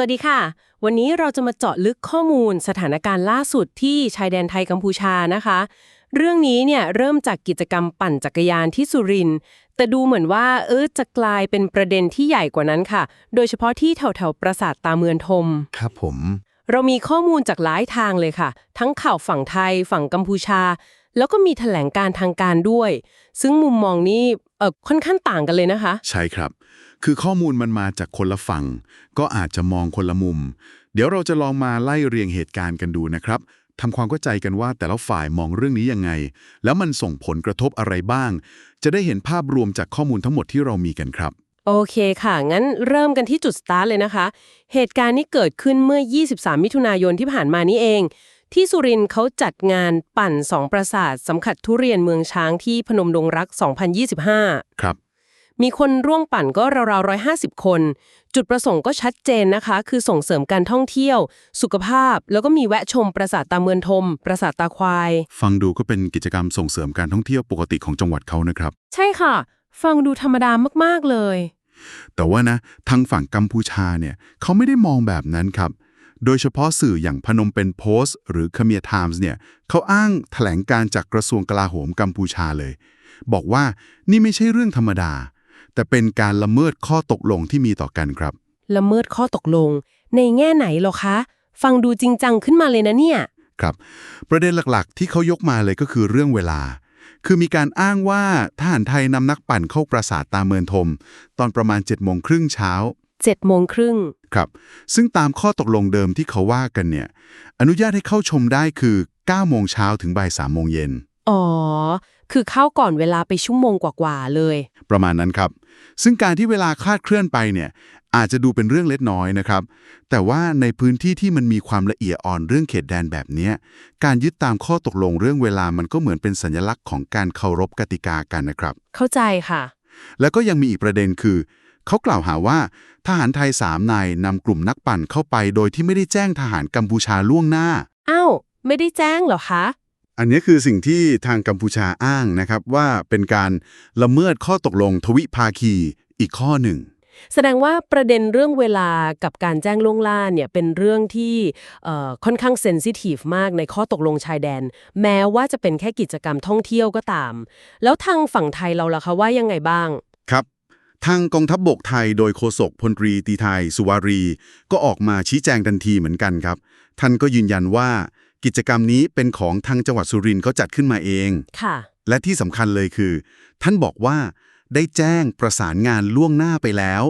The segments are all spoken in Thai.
วัสดีค่ะ วันนี้เราจะมาเจาะลึกข้อมูลสถานการณ์ล่าสุดที่ชายแดนไทยกัมพูชานะคะ เรื่องนี้เนี่ยเริ่มจากกิจกรรมปั่นจักรยานที่สุรินทร์แต่ดูเหมือนว่าเออจะกลายเป็นประเด็นที่ใหญ่กว่านั้นค่ะ โดยเฉพาะที่แถวๆปราสาทตาเมือนทม ครับผม เรามีข้อมูลจากหลายทางเลยค่ะ ทั้งข่าวฝั่งไทยฝั่งกัมพูชา แล้วก็มีแถลงการทางการด้วย ซึ่งมุมมองนี้เออค่อนข้างต่างกันเลยนะคะ ใช่ครับ คือข้อมูลมันมาจากคนละฝั่ง ก็อาจจะมองคนละมุม เดี๋ยวเราจะลองมาไล่เรียงเหตุการณ์กันดูนะครับทำความเข้าใจกันว่าแต่ละฝ่ายมองเรื่องนี้ยังไง แล้วมันส่งผลกระทบอะไรบ้าง จะได้เห็นภาพรวมจากข้อมูลทั้งหมดที่เรามีกันครับ โอเคค่ะ งั้นเริ่มกันที่จุดสตาร์ทเลยนะคะ เหตุการณ์นี้เกิดขึ้นเมื่อ 23 มิถุนายนที่ผ่านมานี้เอง ที่สุรินทร์เขาจัดงานปั่นสองปราสาทสำคัญทุเรียนเมืองช้างที่พนมดงรัก 2025 ครับ มีคนร่วมปั่นก็ราวๆ150 คน จุดประสงค์ก็ชัดเจนนะคะ คือส่งเสริมการท่องเที่ยว สุขภาพ แล้วก็มีแวะชมปราสาทตาเมือนทม ปราสาทตาควาย ฟังดูก็เป็นกิจกรรมส่งเสริมการท่องเที่ยวปกติของจังหวัดเขานะครับ ใช่ค่ะ ฟังดูธรรมดามากๆเลย แต่ว่านะ ทางฝั่งกัมพูชาเนี่ยเขาไม่ได้มองแบบนั้นครับ โดยเฉพาะสื่ออย่างพนมเป็นโพสต์ หรือคเมียไทมส์เนี่ยเขาอ้างแถลงการจากกระทรวงกลาโหมกัมพูชาเลย บอกว่านี่ไม่ใช่เรื่องธรรมดา แต่เป็นการละเมิดข้อตกลงที่มีต่อกันครับ ละเมิดข้อตกลง ในแง่ไหนหรอคะ ฟังดูจริงจังขึ้นมาเลยนะเนี่ยครับ ประเด็นหลักๆ ที่เขายกมาเลยก็คือเรื่องเวลา คือมีการอ้างว่าทหารไทยนำนักปั่นเข้าปราสาทตาเมือนทม ตอนประมาณ7จ็ดโมงครึ่งเช้า7โมงครึ่งครับซึ่งตามข้อตกลงเดิมที่เขาว่ากันเนี่ยอนุญาตให้เข้าชมได้คือ9โมงเช้าถึงบ่าย3โมงเย็น อ๋อ คือเข้าก่อนเวลาไปชั่วโมงกว่าๆเลย ประมาณนั้นครับ ซึ่งการที่เวลาคลาดเคลื่อนไปเนี่ย อาจจะดูเป็นเรื่องเล็กน้อยนะครับ แต่ว่าในพื้นที่ที่มันมีความละเอียดอ่อนเรื่องเขตแดนแบบเนี้ยการยึดตามข้อตกลงเรื่องเวลามันก็เหมือนเป็นสัญลักษณ์ของการเคารพกติกากันนะครับ เข้าใจค่ะ แล้วก็ยังมีอีกประเด็นคือ เขากล่าวหาว่าทหารไทยสามนายนำกลุ่มนักปั่นเข้าไป โดยที่ไม่ได้แจ้งทหารกัมพูชาล่วงหน้า อ้าว ไม่ได้แจ้งเหรอคะ อันนี้คือสิ่งที่ทางกัมพูชาอ้างนะครับว่าเป็นการละเมิดข้อตกลงทวิภาคีอีกข้อหนึ่ง แสดงว่าประเด็นเรื่องเวลากับการแจ้งล่วงหน้าเนี่ยเป็นเรื่องที่เอ่อค่อนข้างเซนซิทีฟมากในข้อตกลงชายแดน แม้ว่าจะเป็นแค่กิจกรรมท่องเที่ยวก็ตาม แล้วทางฝั่งไทยเราล่ะคะว่ายังไงบ้างครับทางกองทัพบบกไทยโดยโฆษกพลตรีตีไทย สุวารี ก็ออกมาชี้แจงทันทีเหมือนกันครับ ท่านก็ยืนยันว่า กิจกรรมนี้เป็นของทางจังหวัดสุรินทร์เขาจัดขึ้นมาเอง ค่ะ และที่สำคัญเลยคือ ท่านบอกว่าได้แจ้งประสานงานล่วงหน้าไปแล้ว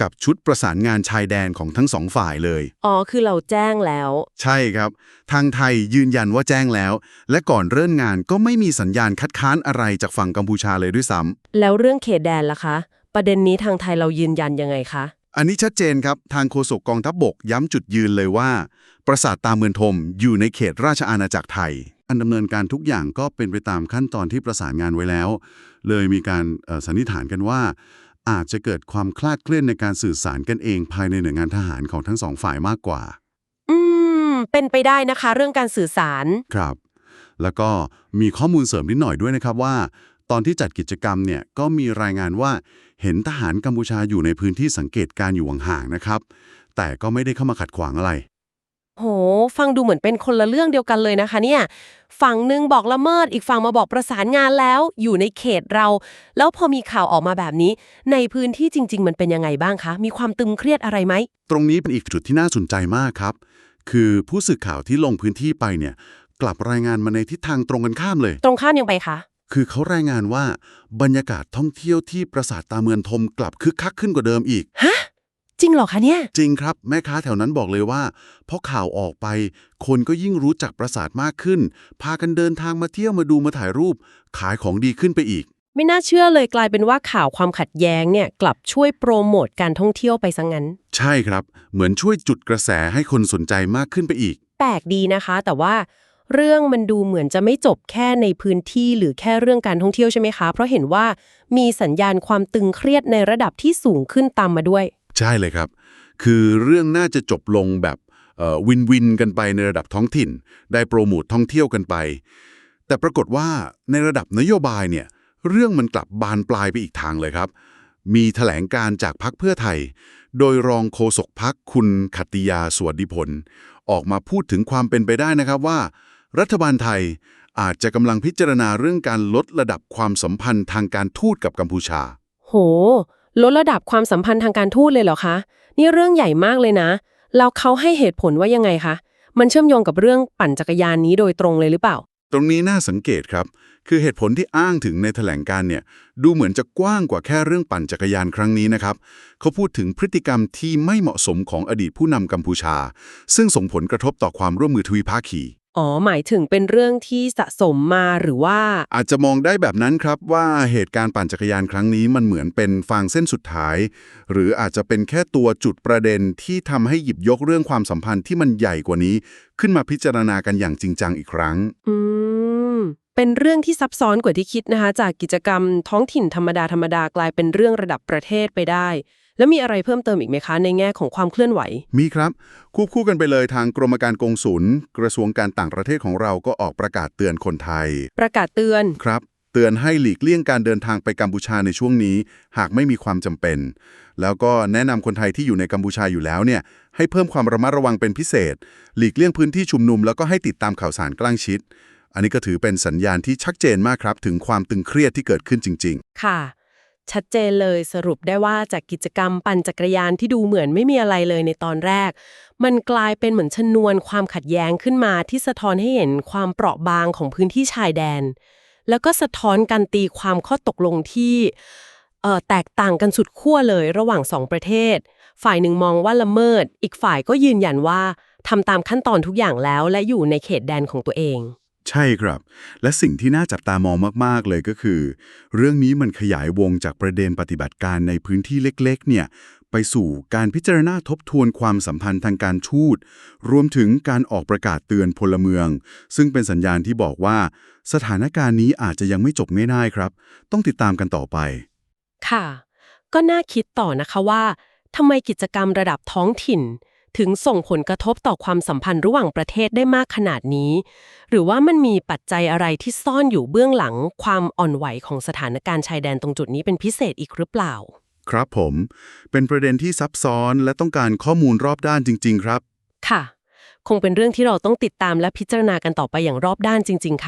กับชุดประสานงานชายแดนของทั้งสองฝ่ายเลย อ๋อ คือเราแจ้งแล้ว ใช่ครับ ทางไทยยืนยันว่าแจ้งแล้ว และก่อนเริ่มงานก็ไม่มีสัญญาณคัดค้านอะไรจากฝั่งกัมพูชาเลยด้วยซ้ำแล้วเรื่องเขตแดนล่ะคะ ประเด็นนี้ทางไทยเรายืนยันยังไงคะ อันนี้ชัดเจนครับ ทางโฆษกกองทัพบบกย้ำจุดยืนเลยว่า ปราสาทตาเมือนทมอยู่ในเขตราชอาณาจักรไทย อันดำเนินการทุกอย่างก็เป็นไปตามขั้นตอนที่ประสานงานไว้แล้ว เลยมีการเอ่อสันนิษฐานกันว่า อาจจะเกิดความคลาดเคลื่อนในการสื่อสารกันเอง ภายในหน่วยงานทหารของทั้งสองฝ่ายมากกว่า อืม เป็นไปได้นะคะ เรื่องการสื่อสาร ครับ แล้วก็มีข้อมูลเสริมนิดหน่อยด้วยนะครับว่าต อนที่จัดกิจกรรมเนี่ยก็มีรายงานว่าเห็นทหารกัมพูชาอยู่ในพื้นที่สังเกตการณ์อยู่ห่างๆนะครับ แต่ก็ไม่ได้เข้ามาขัดขวางอะไร โห ฟังดูเหมือนเป็นคนละเรื่องเดียวกันเลยนะคะเนี่ย ฝั่งหนึ่งบอกละเมิด อีกฝั่งมาบอกประสานงานแล้ว อยู่ในเขตเรา แล้วพอมีข่าวออกมาแบบนี้ ในพื้นที่จริง ๆ มันเป็นยังไงบ้างคะ มีความตึงเครียดอะไรไหม ตรงนี้เป็นอีกจุดที่น่าสนใจมากครับ คือผู้สื่อข่าวที่ลงพื้นที่ไปเนี่ย กลับรายงานมาในทิศทางตรงกันข้ามเลย ตรงข้ามยังไปคะ คือเขารายงานว่าบรรยากาศท่องเที่ยวที่ปราสาทตาเมือนทมกลับคึกคักขึ้นกว่าเดิมอีก ฮะ จริงเหรอคะเนี่ย จริงครับ แม่ค้าแถวนั้นบอกเลยว่าเพราะข่าวออกไป คนก็ยิ่งรู้จักปราสาทมากขึ้น พากันเดินทางมาเที่ยวมาดูมาถ่ายรูป ขายของดีขึ้นไปอีก ไม่น่าเชื่อเลยกลายเป็นว่าข่าวความขัดแย้งเนี่ยกลับช่วยโปรโมทการท่องเที่ยวไปซะงั้น ใช่ครับ เหมือนช่วยจุดกระแสให้คนสนใจมากขึ้นไปอีก แปลกดีนะคะ แต่ว่า เรื่องมันดูเหมือนจะไม่จบแค่ในพื้นที่หรือแค่เรื่องการท่องเที่ยวใช่ไหมคะ เพราะเห็นว่ามีสัญญาณความตึงเครียดในระดับที่สูงขึ้นตามมาด้วย ใช่เลยครับ คือเรื่องน่าจะจบลงแบบวินวินกันไปในระดับท้องถิ่น ได้โปรโมทท่องเที่ยวกันไป แต่ปรากฏว่าในระดับนโยบายเนี่ยเรื่องมันกลับบานปลายไปอีกทางเลยครับ มีแถลงการจากพรรคเพื่อไทย โดยรองโฆษกพักคุณขัตติยาสวัสดิผล ออกมาพูดถึงความเป็นไปได้นะครับว่า รัฐบาลไทยอาจจะกำลังพิจารณาเรื่องการลดระดับความสัมพันธ์ทางการทูตกับกัมพูชา โห ลดระดับความสัมพันธ์ทางการทูตเลยเหรอคะ นี่เรื่องใหญ่มากเลยนะ แล้วเขาให้เหตุผลว่ายังไงคะ มันเชื่อมโยงกับเรื่องปั่นจักรยานนี้โดยตรงเลยหรือเปล่า ตรงนี้น่าสังเกตครับ คือเหตุผลที่อ้างถึงในแถลงการเนี่ย ดูเหมือนจะกว้างกว่าแค่เรื่องปั่นจักรยานครั้งนี้นะครับ เขาพูดถึงพฤติกรรมที่ไม่เหมาะสมของอดีตผู้นำกัมพูชา ซึ่งส่งผลกระทบต่อความร่วมมือทวิภาคี อ๋อ หมายถึงเป็นเรื่องที่สะสมมาหรือว่า อาจจะมองได้แบบนั้นครับว่าเหตุการณ์ปั่นจักรยานครั้งนี้มันเหมือนเป็นฟางเส้นสุดท้าย หรืออาจจะเป็นแค่ตัวจุดประเด็นที่ทำให้หยิบยกเรื่องความสัมพันธ์ที่มันใหญ่กว่านี้ ขึ้นมาพิจารณากันอย่างจริงจังอีกครั้ง อืม เป็นเรื่องที่ซับซ้อนกว่าที่คิดนะคะ จากกิจกรรมท้องถิ่นธรรมดาธรรมดากลายเป็นเรื่องระดับประเทศไปได้ แล้วมีอะไรเพิ่มเติมอีกไหมคะ ในแง่ของความเคลื่อนไหว มีครับ ควบคู่กันไปเลยทางกรมการกงสุลกระทรวงการต่างประเทศของเราก็ออกประกาศเตือนคนไทย ประกาศเตือน ครับ เตือนให้หลีกเลี่ยงการเดินทางไปกัมพูชาในช่วงนี้ หากไม่มีความจำเป็น แล้วก็แนะนำคนไทยที่อยู่ในกัมพูชาอยู่แล้วเนี่ยให้เพิ่มความระมัดระวังเป็นพิเศษ หลีกเลี่ยงพื้นที่ชุมนุมแล้วก็ให้ติดตามข่าวสารใกล้ชิด อันนี้ก็ถือเป็นสัญญาณที่ชัดเจนมากครับ ถึงความตึงเครียดที่เกิดขึ้นจริงค่ะ ชัดเจนเลยสรุปได้ว่าจากกิจกรรมปั่นจักรยานที่ดูเหมือนไม่มีอะไรเลยในตอนแรก มันกลายเป็นเหมือนชนวนความขัดแย้งขึ้นมาที่สะท้อนให้เห็นความเปราะบางของพื้นที่ชายแดน แล้วก็สะท้อนการตีความข้อตกลงที่เอ่อแตกต่างกันสุดขั้วเลยระหว่างสองประเทศ ฝ่ายหนึ่งมองว่าละเมิด อีกฝ่ายก็ยืนยันว่าทำตามขั้นตอนทุกอย่างแล้วและอยู่ในเขตแดนของตัวเอง ใช่ครับ และสิ่งที่น่าจับตามองมาก ๆ เลยก็คือ เรื่องนี้มันขยายวงจากประเด็นปฏิบัติการในพื้นที่เล็ก ๆ เนี่ยไปสู่การพิจารณาทบทวนความสัมพันธ์ทางการทูตรวมถึงการออกประกาศเตือนพลเมือง ซึ่งเป็นสัญญาณที่บอกว่า สถานการณ์นี้อาจจะยังไม่จบง่ายๆครับ ต้องติดตามกันต่อไป ค่ะ ก็น่าคิดต่อนะคะว่าทำไมกิจกรรมระดับท้องถิ่น ถึงส่งผลกระทบต่อความสัมพันธ์ระหว่างประเทศได้มากขนาดนี้ หรือว่ามันมีปัจจัยอะไรที่ซ่อนอยู่เบื้องหลังความอ่อนไหวของสถานการณ์ชายแดนตรงจุดนี้เป็นพิเศษอีกหรือเปล่า ครับผม เป็นประเด็นที่ซับซ้อนและต้องการข้อมูลรอบด้านจริง ๆ ครับ ค่ะ คงเป็นเรื่องที่เราต้องติดตามและพิจารณากันต่อไปอย่างรอบด้านจริง ๆ ค่ะ